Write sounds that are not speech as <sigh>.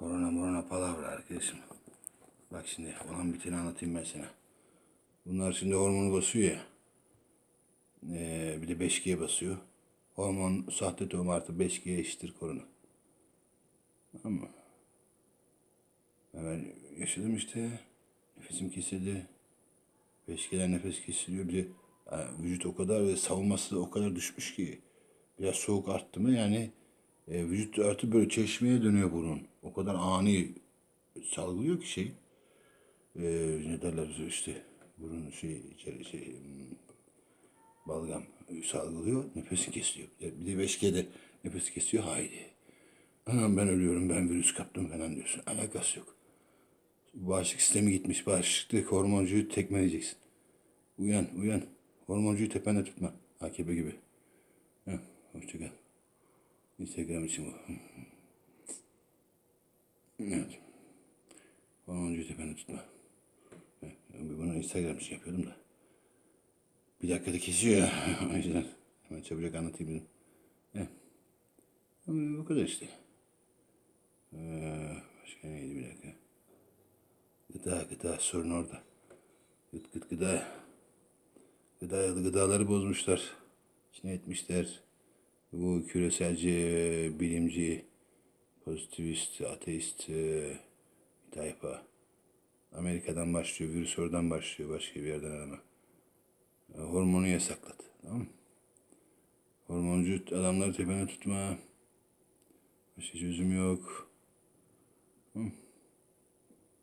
Korona morona palavra arkadaşım. Bak şimdi olan biteni anlatayım ben sana. Bunlar şimdi hormonu basıyor ya. Ee, bir de 5G basıyor. Hormon sahte tohum artı 5G eşittir korona. Tamam mı? Ben yaşadım işte. Nefesim kesildi. 5G'den nefes kesiliyor. Bir de e, vücut o kadar ve savunması da o kadar düşmüş ki. Biraz soğuk arttı mı yani e, vücut artık böyle çeşmeye dönüyor burun. O kadar ani salgılıyor ki şey. E, ne derler işte burun şey, içeri şey hmm, balgam salgılıyor. Nefesi kesiliyor. Bir de 5G'de nefes kesiyor. Haydi. Anam ben ölüyorum ben virüs kaptım falan diyorsun. Alakası yok. Bağışıklık sistemi gitmiş. Bağışıklık hormoncuyu tekmeleyeceksin. Uyan, uyan. Hormoncuyu tepende tutma. AKP gibi. Heh, hoşça kal. Instagram için bu. <laughs> Evet. Hormoncuyu tepende tutma. Ben Bunu Instagram için yapıyordum da. Bir dakikada kesiyor ya. <laughs> o yüzden hemen çabucak anlatayım dedim. Heh. Ama bu kadar işte. Ee, başka neydi bir dakika. Gıda, gıda sorun orada. Gıt gıt gıda. Gıda, gıdaları bozmuşlar. İçine etmişler. Bu küreselci, bilimci, pozitivist, ateist e, bir tayfa. Amerika'dan başlıyor, virüs oradan başlıyor, başka bir yerden arama. Hormonu yasaklat, tamam mı? Hormoncu adamları tepene tutma. Başka çözüm yok. Hı?